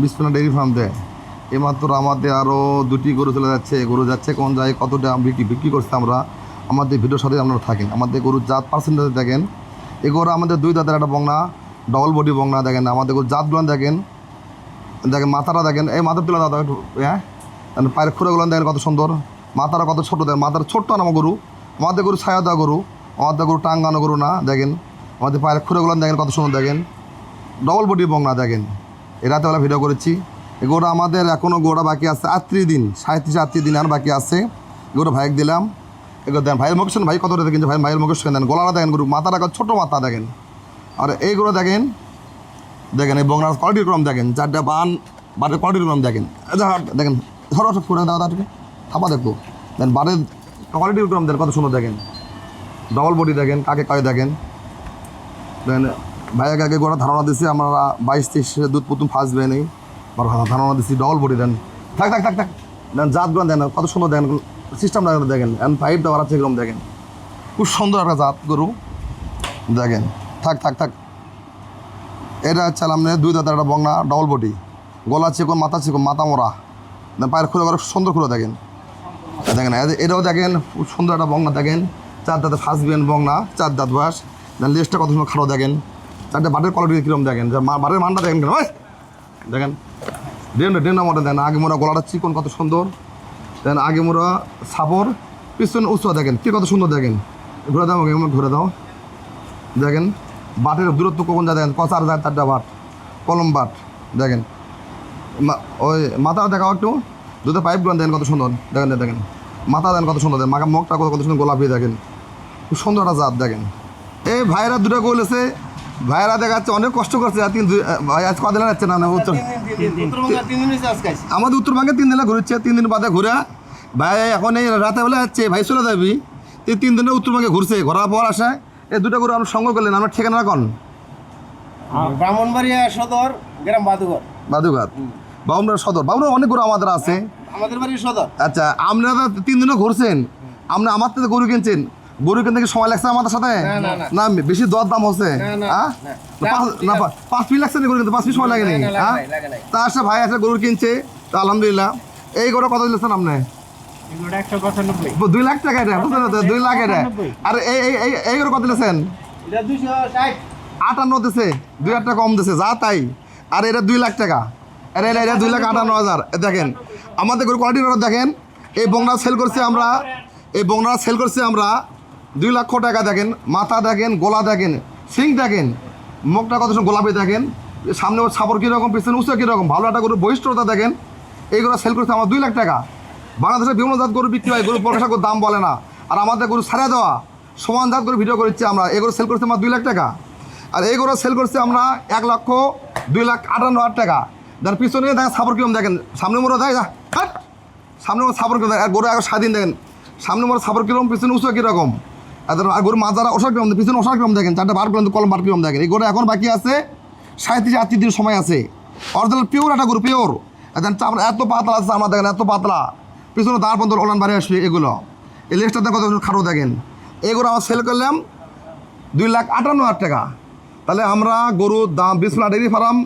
বিসমিল্লা dairy farm দেয় এমাত্র আমাদের আরও দুটি গরু চলে যাচ্ছে। গরু যাচ্ছে কোন জায়গায়, কতটা বিক্রি বিক্রি করছে আমরা, আমাদের ভিডিওর সাথে আপনারা থাকেন। আমাদের গরুর জাত পার্সেন্টেজ দেখেন। এই গরু আমাদের দুই দাঁতের একটা বংনা ডবল বডি বংনা দেখেন। আমাদের গরুর জাতগুলো দেখেন। দেখেন, মাথাটা দেখেন। এই মাথার তুলে দাদা হ্যাঁ? পায়ের খুঁড়েগুলো দেখেন কত সুন্দর। মাথাটা কত ছোটো দেখেন। মাথার ছোট্ট না গরু। আমাদের গরু ছায়া দেওয়া গরু। আমাদের গরু টাঙ্গানো গরু না, দেখেন। আমাদের পায়ের খুঁড়েগুলো দেখেন কত সুন্দর দেখেন। ডবল বডি বংনা দেখেন এ রাতেবেলা ভিডিও করেছি। এই গোড়া আমাদের এখনও গোড়া বাকি আছে আটত্রিশ দিন, সাঁত্রিশ আটত্রিশ দিন আর বাকি আছে। গোড়া ভাইক দিলাম। এগুলো দেন, ভাইয়ের মুখের ভাই কত দেখেন ভাই ভাইয়ের মুখের দেন, গলাটা দেখেন গরু, মাথাটা ছোটো মাথা দেখেন। আর এইগুলো দেখেন দেখেন এই বংলার কোয়ালিটির ক্রম দেখেন, চারটা বান বাটের কোয়ালিটির ক্রম দেখেন। দেখেন, ধরো, সব করে দাও তাকে থাপা দেখব দেন বাটের কোয়ালিটির ক্রম দেন কত সুন্দর দেখেন। ডবল বডি দেখেন, কাকে কাকে দেখেন। দেন ভাইয়াকে আগে গোড়া ধারণা দিছি, আমরা বাইশ তেইশ দুধ প্রথম ফার্স্ট বেয়ে নেই ধারণা দিছি ডবল বডি দেন। থাক থাক থাক থাক। দেন জাতগুলো দেন, কত সুন্দর দেখেন সিস্টেম দেখেন। এন ফাইভ দেওয়ার আছে এরকম, দেখেন। খুব সুন্দর একটা জাত গরু, দেখেন। থাক থাক থাক। এটা হচ্ছে আপনার দুই দাদার একটা বংনা ডবল বডি গলা চিকন মাথা চিকন, মাথা মোড়া। পায়ের খুলে করে সুন্দর খুলে দেখেন। দেখেন এটাও দেখেন, খুব সুন্দর একটা বংনা, দেখেন। চার দাঁতে ফার্স্ট বিয়ান বংনা, চার দাঁত বাস দেন লেজটা কত সুন্দর খারাপ দেখেন। চারটে বাটের কোয়ালিটি কীরকম দেখেন? বাটের মানটা দেখেন কেন দেখেন ডেন ডেন মতো দেন, আগে মোড়া গলাটা চিকন কত সুন্দর। দেন, আগে মোড়া সাপর পিছন উচ্চ দেখেন, কি কত সুন্দর দেখেন। ঘুরে দাও ঘুরে দাও। দেখেন, বাটের দূরত্ব কখন যা দেখেন চার হাজার চারটা বাট, কলম বাট, দেখেন। ওই মাথা দেখাও একটু। দুটো পাইপগুলো দেন কত সুন্দর, দেখেন দেখেন মাথা দেন কত সুন্দর দেন মাখা মুখটা কত সুন্দর গোলাপি দেখেন। খুব সুন্দর একটা জাত দেখেন। এই ভাইরা দুটো বলেছে ভাইরা দেখাচ্ছে অনেক কষ্ট করছে আর তিন ভাই আজ কদিন যাচ্ছে না না উত্তর আমাদের উত্তরবঙ্গে তিন দিনে ঘুরছে তিন দিন বাদে ঘুরে ভাই এখন এই রাতে বেলা যাচ্ছে ভাই চলে যাবি। এই তিন দিনে উত্তরবঙ্গে ঘুরছে ঘোরার পর আসে। এই দুটো করে আমরা সঙ্গ করলেন আমরা ঠিকানা রাখন ব্রাহ্মণবাড়িয়া সদর গ্রাম বাদুঘর। বাদুঘাট। বাবুরা সদর। বাবুরা অনেক গরু আমাদের আছে। আমাদের বাড়ির সদর। আচ্ছা আপনারা তিন দিনও ঘুরছেন আপনি আমার থেকে গরু কিনছেন গরু কিনতে কি সময় লাগছে আমাদের সাথে? না, বেশি দর দাম হচ্ছে। না, পাঁচ- পিস লাগছে না গরু কিনতে? পাঁচ পিস সময় লাগে না, নি না, লাগে হ্যাঁ তা আসে ভাই আসে গরু কিনছে। তা আলহামদুলিল্লাহ। এই গরু কত দিলেছেন আপনি? দুই লাখ টাকা এটা বুঝলেন তো? দুই লাখ এটা। আর এই এই এই গরু কত দিলেছেন? আটান্ন দিছে। দুই হাজার টাকা কম দিছে যা তাই। আর এটা দুই লাখ টাকা। আরে এটা এটা দুই লাখ আটান্ন হাজার। দেখেন আমাদের গরু কোয়ালিটি দেখেন। এই বংলা সেল করছি আমরা। এই বংলা সেল করছি আমরা। দুই লক্ষ টাকা দেখেন, মাথা দেখেন, গোলা দেখেন, সিং দেখেন, মুখটা কত গোলাপি দেখেন, সামনে ওর সাপর কীরকম, পিছনে উঁচু কীরকম, ভালো একটা গরু বৈশিষ্ট্যতা দেখেন, এইগুলো সেল করছে আমার দুই লাখ টাকা। বাংলাদেশের বিভিন্ন জাত গরু বিক্রি হয় গরু পয়সা দাম বলে না, আর আমাদের গরু সারা দেওয়া, সমান জাত গরু ভিডিও করছি আমরা, এগুলো সেল করছে আমার দুই লাখ টাকা। আর এই গরু সেল করছে আমরা এক লক্ষ দুই লাখ আটান্ন হাজার টাকা। দেন পিছনে দেখেন সাপর কিরম দেখেন, সামনে মোড়া দেয় যা সামনে মোড় কিরম দেখেন গরু এক স্বাধীন দেখেন, সামনে মোড় সাপর কিরম পিছনে উঁচু কীরকম। আর গরু মাজারা ওষার কিরম, পিছনে ওষার কিরম দেখেন, চারটা বার কিরম কলম বার কিরম দেখেন। এই গরু এখন বাকি আছে, সাঁত্রিশ, আটত্রিশ দিন সময় আছে। অরিজিনাল পিওর একটা গরু পিওর দেন চামড়া এত পাতলা আছে আমরা দেখেন, এত পাতলা। পিছনে তার পর্যন্ত ওলান বাড়ি আসবে এগুলো। এই লেসটাতে কত খাটো দেখেন। এগুলো আমরা সেল করলাম দুই লাখ আটান্ন হাজার টাকা। তাহলে আমরা গরুর দাম বিসমলা ডেয়ারি ফার্ম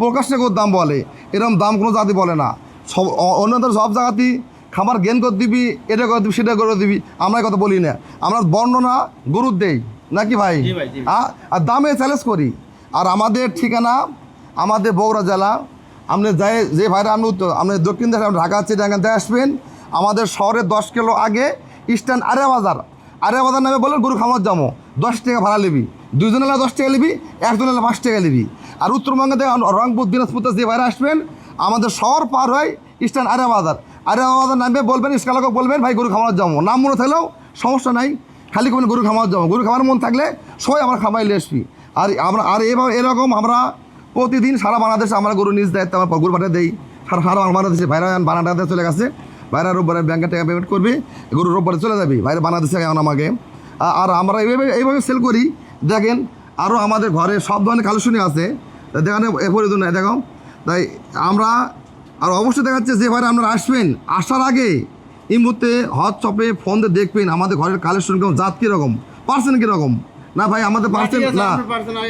প্রকাশ্যে গরুর দাম বলে। এরকম দাম কোনো জাতি বলে না। সব অন্যদের সব জায়গাতেই খাবার জ্ঞান করে দিবি এটা করে দিবি সেটা করে দিবি আমরা কথা বলি না। আমরা বর্ণনা গরুর দেই নাকি ভাই। আর দামে চ্যালেঞ্জ করি। আর আমাদের ঠিকানা আমাদের বগুড়া জেলা। আপনি যাই যে ভাইরা আপনি উত্তর আপনি দক্ষিণ দেশে ঢাকা চিটাগাঙ্গাতে আসবেন আমাদের শহরে দশ কিলো আগে স্ট্যান্ড আরে বাজার। আরে বাজার নামে বলে গরু খামার যাব। দশ টাকা ভাড়া নিবি। দুজন এলে দশ টাকা নিবি একজন এলে পাঁচ টাকা নিবি। আর উত্তরবঙ্গে থেকে রংপুর দিনাজপুর যে বাইরে আসবেন আমাদের শহর পার হয় স্ট্যান্ড আরে বাজার। আরে আমাদের নামে বলবেন ইস্কালাকে বলবেন, ভাই, গরু খামার যাব। নাম মনে থাকলেও সমস্যা নাই। খালি কোনো গরু খামার যাব। গরু খামার মন থাকলে সবাই আমরা খামাইলে আসবি। আর আমরা আর এবার এরকম আমরা প্রতিদিন সারা বাংলাদেশে আমরা গরু নিজ দায়িত্ব আমরা গরু পাঠিয়ে দেই। সারা সারা বাংলাদেশে ভাইরা বানাটাতে চলে গেছে। ভাইরা রোববারে ব্যাংকে টাকা পেমেন্ট করবি, গরু রোববারে চলে যাবি। ভাইরা বাংলাদেশে এখন আমাকে। আর আমরা এইভাবে এইভাবে সেল করি। দেখেন আরও আমাদের ঘরে সব ধরনের কালেকশনই আছে। দেখেন, এ পরিধন দেখো, তাই আমরা আর অবশ্যই দেখাচ্ছে যে ভাইরা আপনারা আসবেন আসার আগে এই মুহূর্তে হট চপে ফোন দিয়ে দেখবেন আমাদের ঘরের কালেকশন কেমন জাত কীরকম পার্সেন্ট কীরকম। না ভাই আমাদের পার্সেন্ট না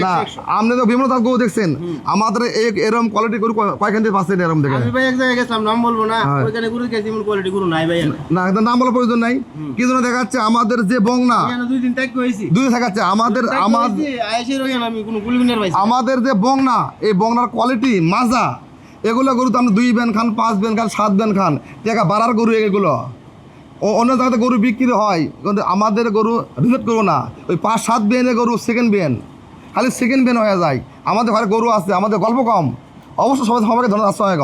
না। আপনি তো বিভিন্ন গরু দেখছেন আমাদের এই এরকম কোয়ালিটি গরু কয়- কয়খান থেকে পাচ্ছেন এরকম দেখেন? আমি ভাই এক জায়গায় গেছিলাম নাম বলব না হ্যাঁ। ওইখানে গুরু গেছি কোয়ালিটি গুরু নাই ভাই না একদম নাম বলার প্রয়োজন নাই। কি জন্য দেখাচ্ছে আমাদের যে বংনা দুই দিন ত্যাগ দুই দেখাচ্ছে আমাদের করেছি, আমি কোনো গুলিবিনের না। আমাদের যে বংনা এই বংনার কোয়ালিটি মাজা। এগুলো গরু তো আপনি দুই ব্যান খান, পাঁচ ব্যান খান, সাত বেন খান। টাকা বাড়ার গরু এগুলো। ও অন্য জায়গাতে গরু বিক্রি হয়, কিন্তু আমাদের গরু রিজেক্ট করব না। ওই পাঁচ, সাত বেনের গরু সেকেন্ড বেন। খালি সেকেন্ড বেন হয়ে যায়। আমাদের ঘরে গরু আছে, আমাদের গল্প কম। অবশ্য সবাই সবাইকে ধন্যবাদ আসসালামাইকুম